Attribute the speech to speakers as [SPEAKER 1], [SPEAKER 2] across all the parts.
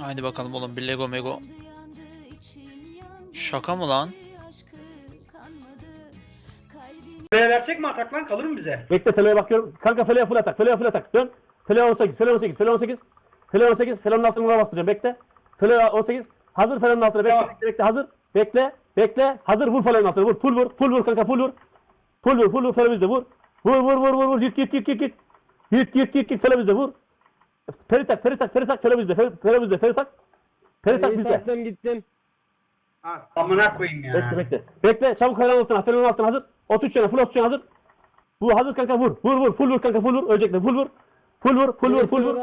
[SPEAKER 1] Haydi bakalım oğlum bir Lego Mego. Şaka mı lan?
[SPEAKER 2] Buraya versek mi atak lan kalır mı bize?
[SPEAKER 3] Bekle Felo'ya bakıyorum. Kanka Felo'ya full atak. Felo'ya full atak. Dön. Felo 18. Felo 18. Felo 18. Felo 18. Felo'nun altına vura bastıracağım. Bekle. Felo 18. Hazır Felo'nun altına. Bekle,
[SPEAKER 2] Tamam.
[SPEAKER 3] bekle, bekle. Hazır. Bekle. Bekle. Hazır. Vur Felo'nun altına. Vur. Full vur. Full vur kanka. Full vur. Full vur. Full vur. Felo bizde. Vur. Vur vur vur vur. vur. Git git git git git. Git git git git. Felo bizde. Vur. Feri tak. Feri tak. Feri tak. Felo bizde. Feri, Felo bizde. Feri tak. Feri tak bizde.
[SPEAKER 4] Gittim.
[SPEAKER 2] Ha, amına koyayım ya.
[SPEAKER 3] Bekle bekle. Bekle. Çabuk Felo'nun altına. Felo'nun altına hazır. 33 yana. Full 33 yana hazır. Bu hazır kanka vur. Vur vur. Full vur kanka. Full vur. Ölecekler. Full vur. Full vur. Full vur. Full vur.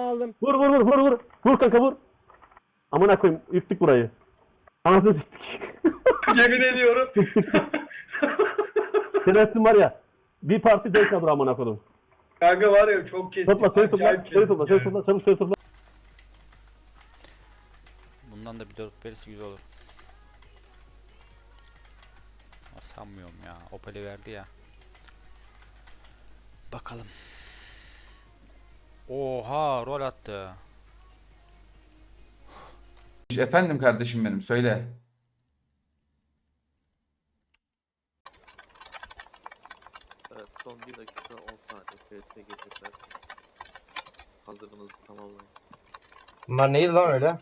[SPEAKER 3] Vur vur vur vur vur. Vur kanka vur. Amına koyayım yıktık burayı. Anasını siktik.
[SPEAKER 2] Yemin ediyorum.
[SPEAKER 3] Senestin var ya. Bir parti denk alır amına koydum.
[SPEAKER 2] Kanka var ya çok kestim.
[SPEAKER 3] Topla seni topla. Seni topla.
[SPEAKER 2] Kestim.
[SPEAKER 3] topla. Çabuk seni topla.
[SPEAKER 1] Bundan da bir dört verisi güzel olur. Ama sanmıyorum ya. Opel'i verdi ya. Bakalım. Oha rol attı.
[SPEAKER 5] Efendim kardeşim benim söyle.
[SPEAKER 6] Evet son 1 dakika 10 saniye TRT gelecekler. Hazırlığınızı tamamlayın.
[SPEAKER 7] Bunlar neydi lan öyle?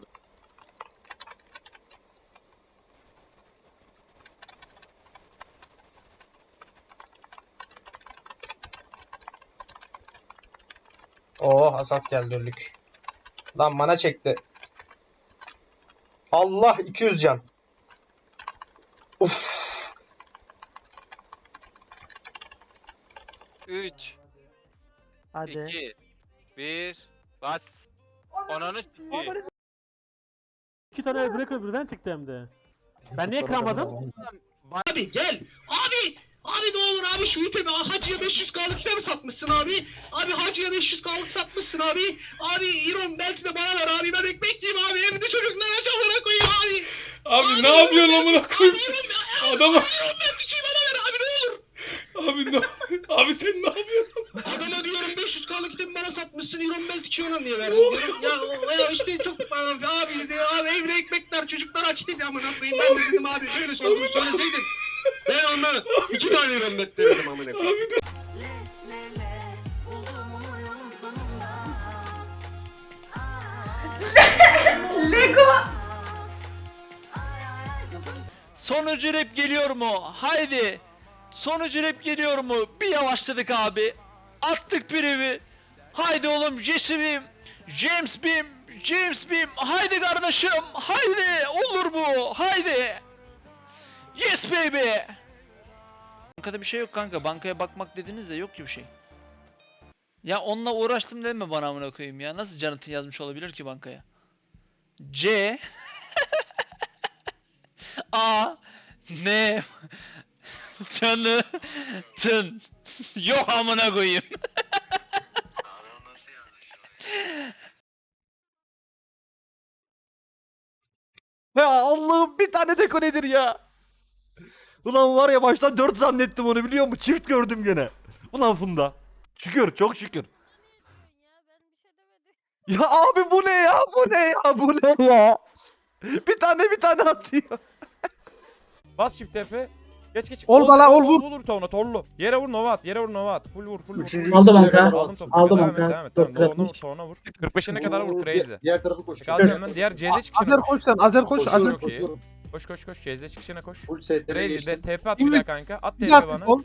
[SPEAKER 7] Oh asas geldi öldük. Lan bana çekti. Allah 200 can. Uf.
[SPEAKER 8] 3
[SPEAKER 4] Hadi.
[SPEAKER 8] 2 1 Bas. Ananı s**eyim.
[SPEAKER 3] İki tane breaker birden çıktı hem de. Ben niye kıramadım?
[SPEAKER 9] Abi gel. Abi. Abi ne olur abi şu ipe hacıya 500 kalık ipe mi satmışsın abi? Abi hacıya 500 kalık satmışsın abi. Abi İron belki de bana ver abi. Ben ekmek yiyeyim abi. Evde çocuklara çamura koyayım abi.
[SPEAKER 5] Abi ne yapıyorsun amına koyayım? Adama-
[SPEAKER 9] abi, İron belki bana ver abi ne olur.
[SPEAKER 5] Abi ne Abi sen ne yapıyorsun?
[SPEAKER 9] Adama diyorum 500 kalık ipe bana satmışsın. İron belki ona niye verdin diyorum. Ya, o- ya işte çok bana abi dedi. Abi evde ekmekler çocuklar aç dedi amına koyayım. Ben de dedim abi şöyle sordum söyleseydin. Ben ona iki tane İron bet verirdim amına koyayım.
[SPEAKER 1] Sonucu rap geliyor mu? Haydi. Sonucu rap geliyor mu? Bir yavaşladık abi. Attık privi. Haydi oğlum Jesse Beam. James Beam. James Beam. Haydi kardeşim. Haydi. Olur bu. Haydi. Yes baby. Bankada bir şey yok kanka. Bankaya bakmak dediniz de yok ki bir şey. Ya onunla uğraştım deme bana amına koyayım ya. Nasıl Jonathan yazmış olabilir ki bankaya? C A ne canı tın yok amına koyayım.
[SPEAKER 10] Ya Allah'ım bir tane deko nedir ya? Ulan var ya baştan 4 zannettim onu biliyor musun? Çift gördüm gene. Ulan Funda. Şükür çok şükür. Ya abi bu ne ya? Bu ne ya? Bu ne ya? Bir tane bir tane atıyor.
[SPEAKER 11] Bas shift F. Geç geç.
[SPEAKER 7] Ol bana, ol vur.
[SPEAKER 11] Vur tonu torlu. Yere vur nova at. Yere vur nova at. Full vur full vur.
[SPEAKER 7] Üçüncü. Aldım
[SPEAKER 11] vur, Aldım topu.
[SPEAKER 7] Aldım
[SPEAKER 11] Devam et,
[SPEAKER 7] banka.
[SPEAKER 11] Devam et. Tamam. Vur
[SPEAKER 7] kırkmış.
[SPEAKER 11] sonra vur. 45'ine kadar vur crazy.
[SPEAKER 7] Diğer tarafı koş.
[SPEAKER 11] Kaldı hemen diğer CZ çıkışına koş.
[SPEAKER 7] koş sen. Azer koş.
[SPEAKER 11] Çok
[SPEAKER 7] Azer
[SPEAKER 11] iyi. Koş koş koş. CZ çıkışına koş.
[SPEAKER 7] Full
[SPEAKER 11] Crazy de TP at bir daha kanka. At
[SPEAKER 7] Bir
[SPEAKER 11] TP
[SPEAKER 7] dakika
[SPEAKER 11] bana.
[SPEAKER 7] sol.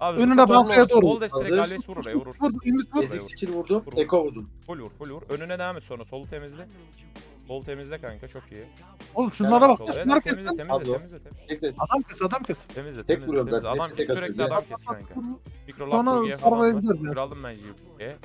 [SPEAKER 11] Abi
[SPEAKER 7] Önüne
[SPEAKER 11] zıpla,
[SPEAKER 7] bankaya
[SPEAKER 11] sol,
[SPEAKER 7] doğru.
[SPEAKER 11] Sol destek
[SPEAKER 7] Hazır.
[SPEAKER 11] Alves vur oraya vur vur.
[SPEAKER 7] Vur. Vur. skill vurdum.
[SPEAKER 11] Vur, vur.
[SPEAKER 7] Eko vurdum.
[SPEAKER 11] Full vur full vur. Önüne devam et sonra. Solu temizle. Sol temizle kanka çok iyi.
[SPEAKER 7] Oğlum
[SPEAKER 11] Şunlara bak. Şunları temizle temizle temizle.
[SPEAKER 7] Adam kız adam kız.
[SPEAKER 11] Temizle
[SPEAKER 7] Tek
[SPEAKER 11] temizle
[SPEAKER 7] vuruyorum
[SPEAKER 11] temizle.
[SPEAKER 7] zaten,
[SPEAKER 11] Adam
[SPEAKER 7] hepsi tek
[SPEAKER 11] sürekli
[SPEAKER 7] atıyor.
[SPEAKER 11] adam kes kanka. Mikro
[SPEAKER 7] Sonra
[SPEAKER 11] lap
[SPEAKER 7] arabaya
[SPEAKER 11] falan.
[SPEAKER 7] izleriz ya.
[SPEAKER 11] Mikro aldım ben G. G